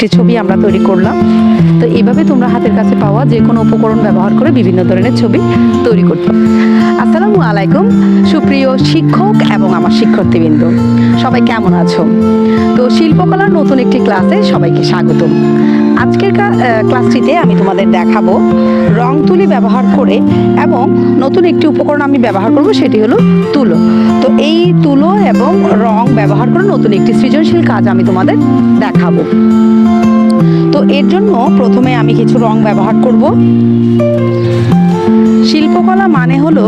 একটি ছবি আমরা তৈরি করলাম। তো এইভাবে তোমরা হাতের কাছে পাওয়া যে কোনো উপকরণ ব্যবহার করে বিভিন্ন ধরনের ছবি তৈরি করতে। আসসালামু আলাইকুম, সুপ্রিয় শিক্ষক এবং আমার শিক্ষার্থীবৃন্দ। সবাই কেমন আছো? তো শিল্পকলার নতুন একটি ক্লাসে সবাইকে স্বাগতম। আজকের ক্লাসটিতে আমি তোমাদের দেখাবো রং তুলি ব্যবহার করে এবং নতুন একটি উপকরণ আমি ব্যবহার করব, সেটি হলো তুলো। তো এই তুলো এবং রং ব্যবহার করে নতুন একটি সৃজনশীল কাজ আমি তোমাদের দেখাবো। তো এর জন্য প্রথমে আমি কিছু রং ব্যবহার করব। শিল্পকলা মানে হলো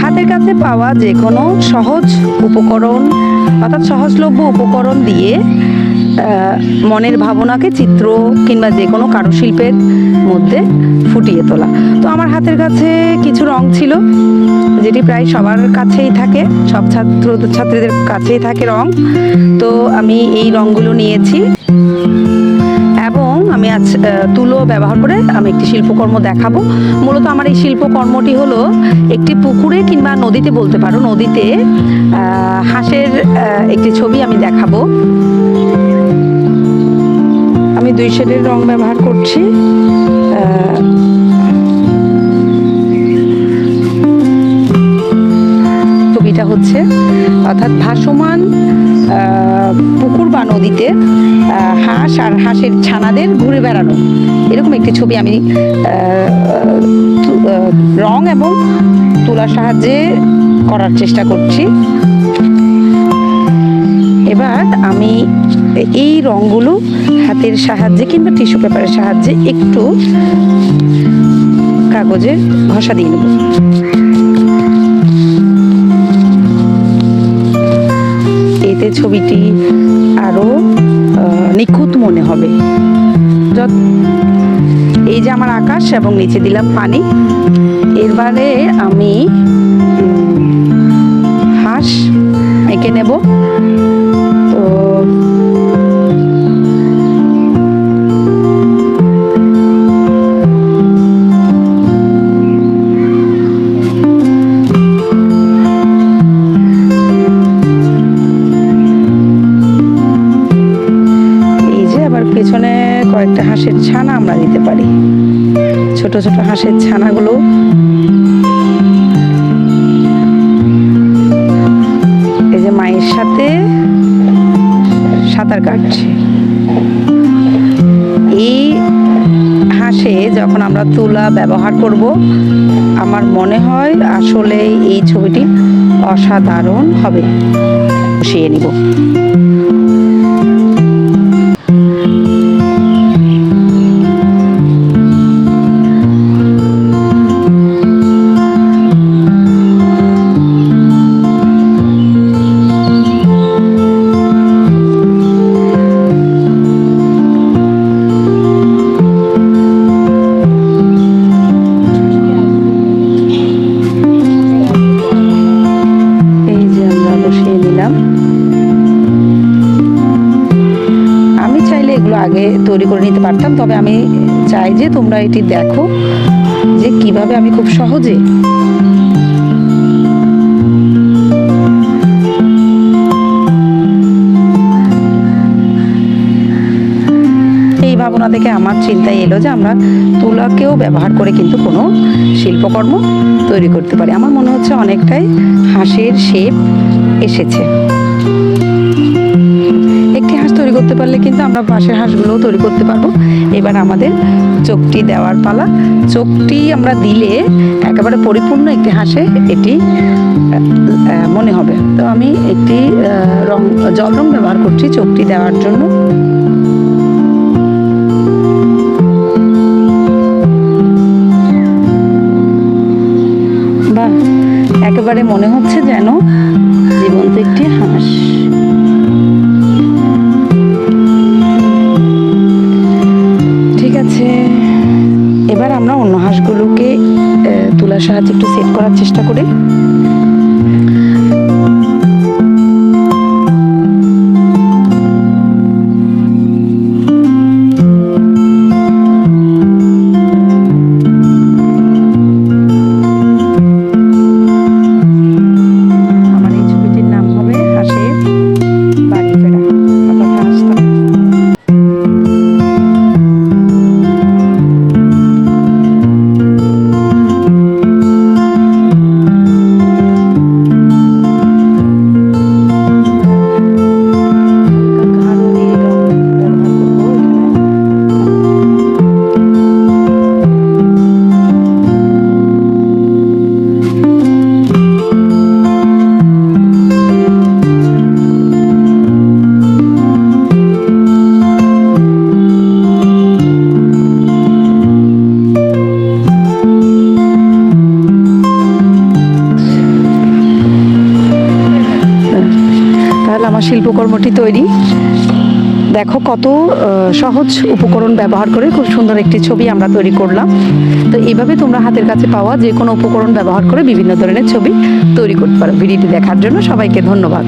হাতের কাছে পাওয়া যে কোনো সহজ উপকরণ অর্থাৎ সহজলভ্য উপকরণ দিয়ে মনের ভাবনাকে চিত্র কিংবা যে কোনো কারুশিল্পের মধ্যে ফুটিয়ে তোলা। তো আমার হাতের কাছে কিছু রং ছিল, যেটি প্রায় সবার কাছেই থাকে, সব ছাত্র ছাত্রীদের কাছেই থাকে রং। তো আমি এই রংগুলো নিয়েছি। এবং আমি আজ তুলো ব্যবহার করে আমি একটি শিল্পকর্ম দেখাবো। মূলত আমার এই শিল্পকর্মটি হলো একটি পুকুরে কিংবা নদীতে বলতে পারো, নদীতে হাঁসের একটি ছবি আমি দেখাবো। আমি দুই শেডের রং ব্যবহার করছি। ছবিটা হচ্ছে, অর্থাৎ ভাসমান নদীতে হাঁস আর হাঁসের ছানাদের ঘুরে বেড়ানো। এরকম একটি ছবি আমি রং এবং তুলার সাহায্যে করার চেষ্টা করছি। এবার আমি এই রংগুলো হাতের সাহায্যে কিংবা টিস্যু পেপারের সাহায্যে একটু কাগজে ঘষা দিয়ে নেব। এতে ছবিটি আরও আহ, নিখুঁত মনে হবে। যত এই যে আমার আকাশ এবং নিচে দিলাম পানি। এরবারে আমি হাঁস এঁকে নেব। হাঁসের ছানা আমরা দিতে পারি। ছোট ছোট হাঁসের ছানাগুলো এই যে মায়ের সাথে সাঁতার কাটছে। এই হাঁসে যখন আমরা তুলা ব্যবহার করব, আমার মনে হয় আসলে এই ছবিটি অসাধারণ হবে। বসিয়ে নিব। তৈরি করে নিতে পারতাম। তবে আমি চাই যে তোমরা এটি দেখো যে কীভাবে আমি খুব সহজে ভাবনা থেকে আমার চিন্তায় এলো যে আমরা তুলাকেও ব্যবহার করে কিন্তু কোনো শিল্পকর্ম তৈরি করতে পারি। আমার মনে হচ্ছে অনেকটাই হাঁসের শেপ এসেছে। করতে পারলে কিন্তু আমরা পাশের হাঁসগুলোও তৈরি করতে পারব। এবার আমাদের চোখটি দেওয়ার পালা। চোখটি আমরা দিলে একেবারে পরিপূর্ণ একটি হাঁসে এটি মনে হবে। তো আমি একটি রং, জল রং ব্যবহার করছি চোখটি দেওয়ার জন্য। বাহ, একেবারে মনে হচ্ছে যেন এবার আমরা অন্য হাঁসগুলোকে তুলার সাহায্যে একটু সেট করার চেষ্টা করি। শিল্পকর্মটি তৈরি। দেখো কত সহজ উপকরণ ব্যবহার করে খুব সুন্দর একটি ছবি আমরা তৈরি করলাম। তো এইভাবে তোমরা হাতের কাছে পাওয়া যে কোনো উপকরণ ব্যবহার করে বিভিন্ন ধরনের ছবি তৈরি করতে পারো। ভিডিওটি দেখার জন্য সবাইকে ধন্যবাদ।